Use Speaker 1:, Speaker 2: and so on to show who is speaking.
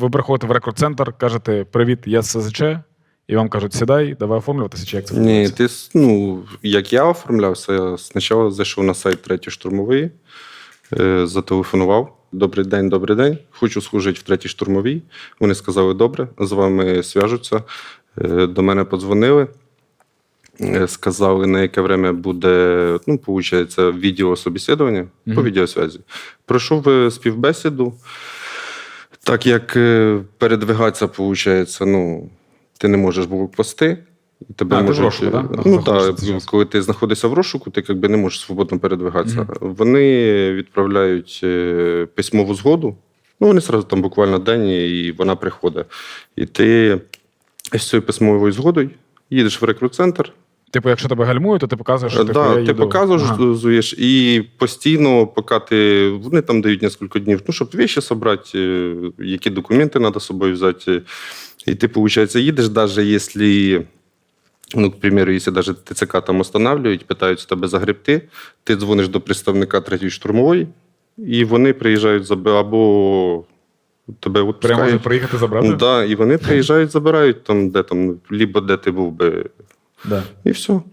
Speaker 1: Ви приходите в рекорд-центр, кажете Привіт, я з СЗЧ, і вам кажуть, сідай, давай оформлюватися, чи як це
Speaker 2: Ні, ти ну, як я оформлявся, я спочатку зайшов на сайт третій штурмовий, е, зателефонував. Добрий день, добрий день. Хочу служити в третій штурмовій. Вони сказали, добре, з вами зв'яжуться. Е, До мене подзвонили. Е, Сказали, на яке время буде, ну, виходить, відеособеседування по відеосвязі. Пройшов е, співбесіду. Так як е, передвигатися, виходить, ну, ти не можеш блокпости. Тебе
Speaker 1: А, ти в розшуку, да?
Speaker 2: Ну, так,
Speaker 1: зараз?
Speaker 2: коли ти знаходишся в розшуку, ти якби не можеш свободно передвигатися. Вони відправляють е, письмову згоду. Ну, вони сразу там буквально день, і вона приходить. І ти з цією письмовою згодою їдеш в рекрут-центр,
Speaker 1: Типу, якщо тебе гальмують, то ти показуєш, що
Speaker 2: Е,
Speaker 1: типу,
Speaker 2: да,
Speaker 1: я
Speaker 2: ти
Speaker 1: їду.
Speaker 2: показуєш,
Speaker 1: Ага.
Speaker 2: зуєш, і постійно, поки ти. Вони там дають кілька днів, ну, щоб віші зібрати, е, які документи треба з собою взяти. І ти, виходить, їдеш, навіть якщо. Ну, к примеру, якщо даже ТЦК там останавливають, питаються тебе загребти, ти дзвониш до представника третьої штурмової, і вони приїжджають або тебе
Speaker 1: Прямо
Speaker 2: відпускають.
Speaker 1: приїхати забрати?
Speaker 2: Да, і вони приїжджають, забирають там, де там, либо де ти був би,
Speaker 1: Да.
Speaker 2: И все.